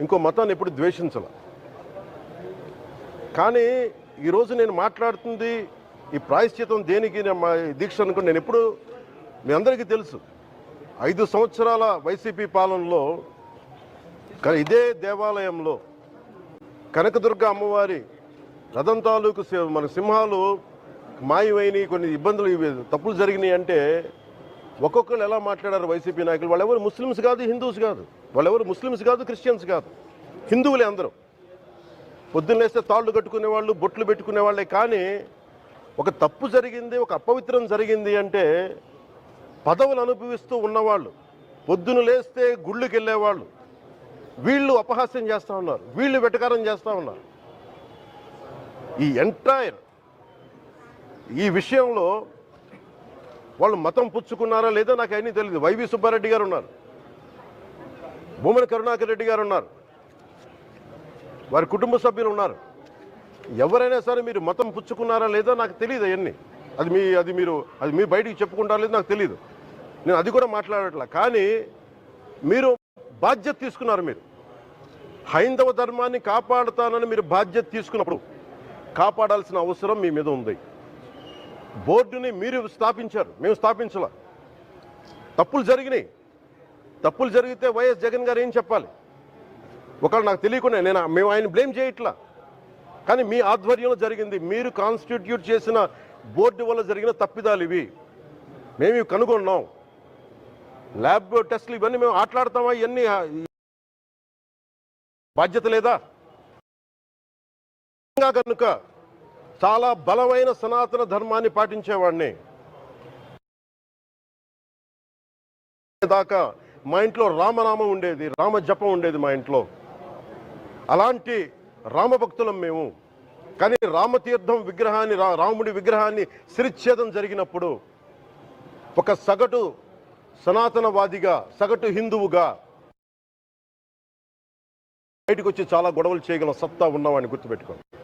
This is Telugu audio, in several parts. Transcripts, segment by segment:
ఇంకో మతాన్ని ఎప్పుడు ద్వేషించాల. కానీ ఈరోజు నేను మాట్లాడుతుంది ఈ ప్రాయశ్చితం దేనికి మా దీక్ష అనుకుని నేను ఎప్పుడు మీ అందరికీ తెలుసు. ఐదు సంవత్సరాల వైసీపీ పాలనలో ఇదే దేవాలయంలో కనకదుర్గ అమ్మవారి రథం తాలూకు సి- మన సింహాలు మాయమైనవి కొన్ని ఇబ్బందులు తప్పులు జరిగినాయి అంటే ఒక్కొక్కరు ఎలా మాట్లాడారు వైసీపీ నాయకులు? వాళ్ళెవరు ముస్లిమ్స్ కాదు హిందూస్ కాదు. వాళ్ళెవరు ముస్లిమ్స్ కాదు క్రిస్టియన్స్ కాదు. హిందువులే అందరూ. పొద్దున్నేస్తే తాళ్ళు కట్టుకునే వాళ్ళు బొట్లు పెట్టుకునే వాళ్ళే కానీ ఒక తప్పు జరిగింది ఒక అపవిత్రం జరిగింది అంటే పదవులు అనుభవిస్తూ ఉన్నవాళ్ళు పొద్దున లేస్తే గుళ్ళకి వెళ్ళేవాళ్ళు వీళ్ళు అపహాస్యం చేస్తూ ఉన్నారు వీళ్ళు వెటకారం చేస్తూ ఉన్నారు. ఈ ఎంటైర్ ఈ విషయంలో వాళ్ళు మతం పుచ్చుకున్నారా లేదో నాకు అన్నీ తెలియదు వైవి సుబ్బారెడ్డి గారు ఉన్నారు. భూమన కరుణాకర్ రెడ్డి గారు ఉన్నారు. వారి కుటుంబ సభ్యులు ఉన్నారు. ఎవరైనా సరే మీరు మతం పుచ్చుకున్నారా లేదో నాకు తెలియదు అవన్నీ అది మీ అది మీరు అది మీరు బయటికి చెప్పుకుంటారా లేదో నాకు తెలియదు నేను అది కూడా మాట్లాడట్లా. కానీ మీరు బాధ్యత తీసుకున్నారు మీరు. హైందవ ధర్మాన్ని కాపాడుతానని మీరు బాధ్యత తీసుకున్నప్పుడు కాపాడాల్సిన అవసరం మీ మీద ఉంది. బోర్డుని మీరు స్థాపించారు. మేము స్థాపించాల. తప్పులు జరిగినాయి. తప్పులు జరిగితే వైఎస్ జగన్ గారు ఏం చెప్పాలి? ఒకవేళ నాకు తెలియకుండా నేను మేము ఆయన బ్లేమ్ చేయట్లా. కానీ మీ ఆధ్వర్యంలో జరిగింది. మీరు కాన్స్టిట్యూట్ చేసిన బోర్డు వల్ల జరిగిన తప్పిదాలు ఇవి. మేము ఇవి కనుగొన్నాం. ల్యాబ్ టెస్ట్లు ఇవన్నీ మేము ఆటలాడతామా? ఇవన్నీ బాధ్యత లేదా? కనుక చాలా బలమైన సనాతన ధర్మాన్ని పాటించేవాడిని. దాకా మా ఇంట్లో రామనామం ఉండేది రామ జపం ఉండేది మా ఇంట్లో. అలాంటి రామభక్తులం మేము. కానీ రామతీర్థం విగ్రహాన్ని రా- రాముడి విగ్రహాన్ని శిరిచ్ఛేదం జరిగినప్పుడు ఒక సగటు సనాతనవాదిగా సగటు హిందువుగా బయటకు వచ్చి చాలా గొడవలు చేయగల సత్తా ఉన్నవాడిని గుర్తుపెట్టుకోండి.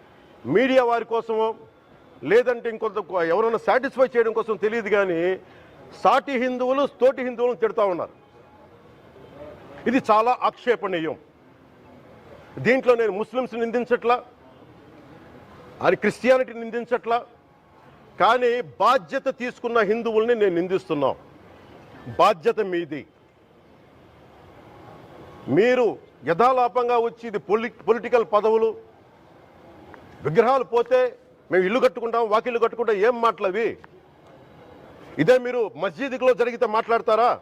మీడియా వారి కోసమో లేదంటే ఇంకొంత ఎవరైనా సాటిస్ఫై చేయడం కోసం తెలియదు కానీ సాటి హిందువులు తోటి హిందువులను తిడతా ఉన్నారు. ఇది చాలా ఆక్షేపణీయం. దీంట్లో నేను ముస్లిమ్స్ నిందించట్లా అది క్రిస్టియానిటీ నిందించట్లా కానీ బాధ్యత తీసుకున్న హిందువుల్ని నేను నిందిస్తున్నాం. బాధ్యత మీది. మీరు యథాలాపంగా వచ్చి ఇది పొలి పొలిటికల్ పదవులు విగ్రహాలు పోతే మేము ఇల్లు కట్టుకుంటాం వాకిళ్ళు కట్టుకుంటాం ఏం మాటలవి ఇదే మీరు మస్జిద్లో జరిగితే మాట్లాడతారా?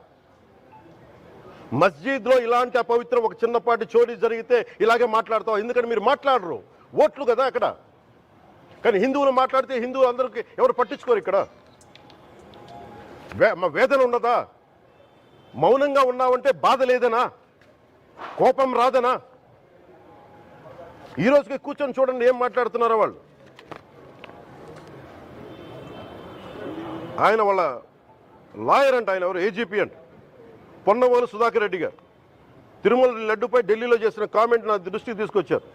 మస్జిద్లో ఇలాంటి అపవిత్రం ఒక చిన్నపాటి చోరీ జరిగితే ఇలాగే మాట్లాడతాం ఎందుకంటే మీరు మాట్లాడరు? ఓట్లు కదా అక్కడ. కానీ హిందువులు మాట్లాడితే హిందువులు అందరికి ఎవరు పట్టించుకోరు ఇక్కడ? వే- మా వేదన ఉన్నదా? మౌనంగా ఉన్నావంటే బాధ లేదనా? కోపం రాదనా? ఈ రోజుకి కూర్చొని చూడండి ఏం మాట్లాడుతున్నారో వాళ్ళు. ఆయన వాళ్ళ లాయర్ అంట ఆయన ఎవరు? ఏజీపీ అంట. పొన్నవోలు సుధాకర్ రెడ్డి గారు. తిరుమల లడ్డుపై ఢిల్లీలో చేసిన కామెంట్ నా దృష్టికి తీసుకొచ్చారు.